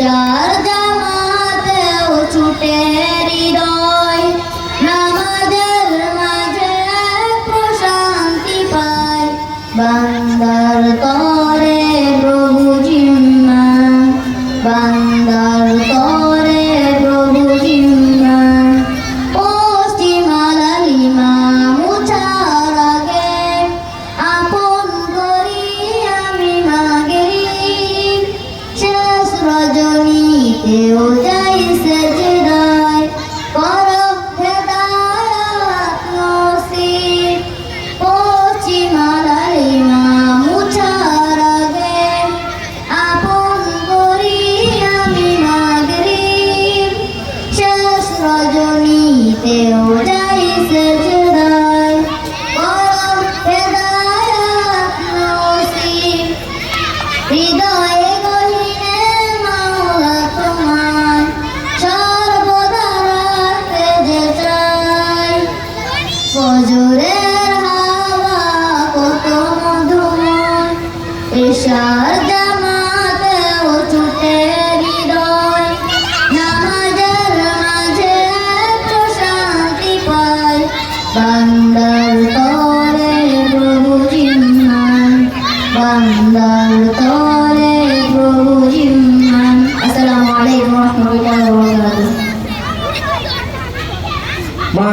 তুষার জামাতেও ছুটে হৃদয় নামাজের মাঝে প্রশান্তি পায়। বান্দার করে প্রভু জিম্মা ارشاد